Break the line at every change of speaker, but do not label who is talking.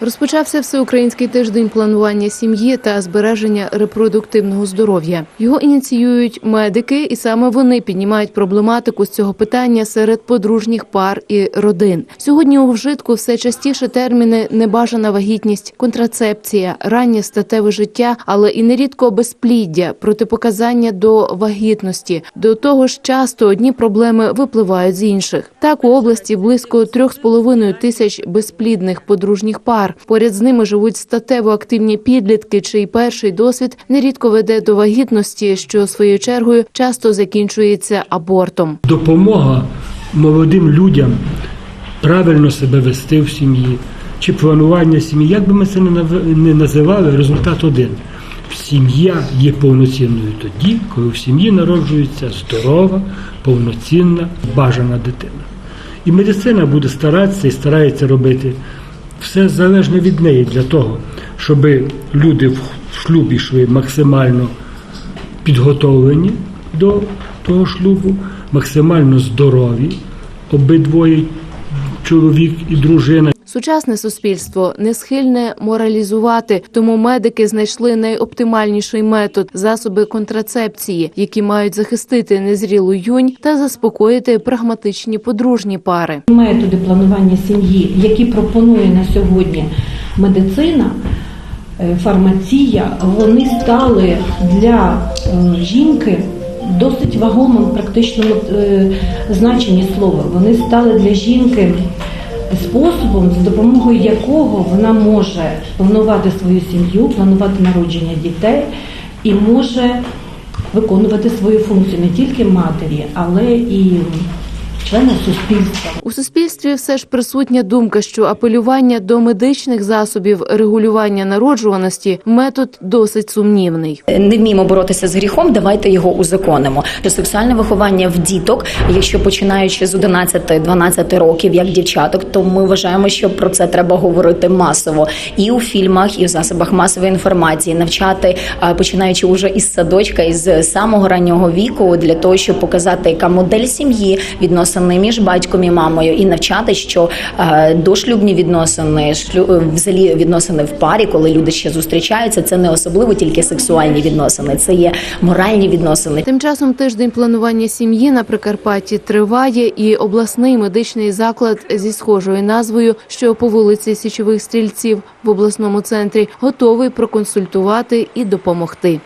Розпочався всеукраїнський тиждень планування сім'ї та збереження репродуктивного здоров'я. Його ініціюють медики, і саме вони піднімають проблематику з цього питання серед подружніх пар і родин. Сьогодні у вжитку все частіше терміни небажана вагітність, контрацепція, раннє статеве життя, але і нерідко безпліддя, протипоказання до вагітності. До того ж, часто одні проблеми випливають з інших. Так у області близько трьох з половиною тисяч безплідних подружніх пар. Поряд з ними живуть статево активні підлітки, чий перший досвід нерідко веде до вагітності, що своєю чергою часто закінчується абортом.
допомога молодим людям правильно себе вести в сім'ї чи планування сім'ї. Як би ми це не називали, результат один. Сім'я є повноцінною тоді, коли в сім'ї народжується здорова, повноцінна, бажана дитина. І медицина буде старатися і старається робити все залежне від неї для того, щоб люди в шлюбі йшли максимально підготовлені до того шлюбу, максимально здорові, обидвоє чоловік і дружина.
Сучасне суспільство не схильне моралізувати, тому медики знайшли найоптимальніший метод засоби контрацепції, які мають захистити незрілу юнь та заспокоїти прагматичні подружні пари.
Методи планування сім'ї, які пропонує на сьогодні медицина, е, фармація, вони стали для е, жінки досить вагомим практичному е, значенні слова. Вони стали для жінки способом, за допомогою якого вона може планувати свою сім'ю, планувати народження дітей і може виконувати свою функцію не тільки матері, але і члена суспільства.
У суспільстві все ж присутня думка, що апелювання до медичних засобів регулювання народжуваності метод досить сумнівний.
не вміємо боротися з гріхом, давайте його узаконимо. Сексуальне виховання в діток, якщо починаючи з 11-12 років, як дівчаток, то ми вважаємо, що про це треба говорити масово і у фільмах, і в засобах масової інформації, навчати починаючи уже із садочка, із самого раннього віку, для того, щоб показати, яка модель сім'ї, відносини між батьком і мамою, і навчати, що е, дошлюбні відносини, е, взагалі відносини в парі, коли люди ще зустрічаються, це не особливо тільки сексуальні відносини, це є моральні відносини.
Тим часом тиждень планування сім'ї на Прикарпатті триває, і обласний медичний заклад зі схожою назвою, що по вулиці Січових стрільців в обласному центрі, готовий проконсультувати і допомогти.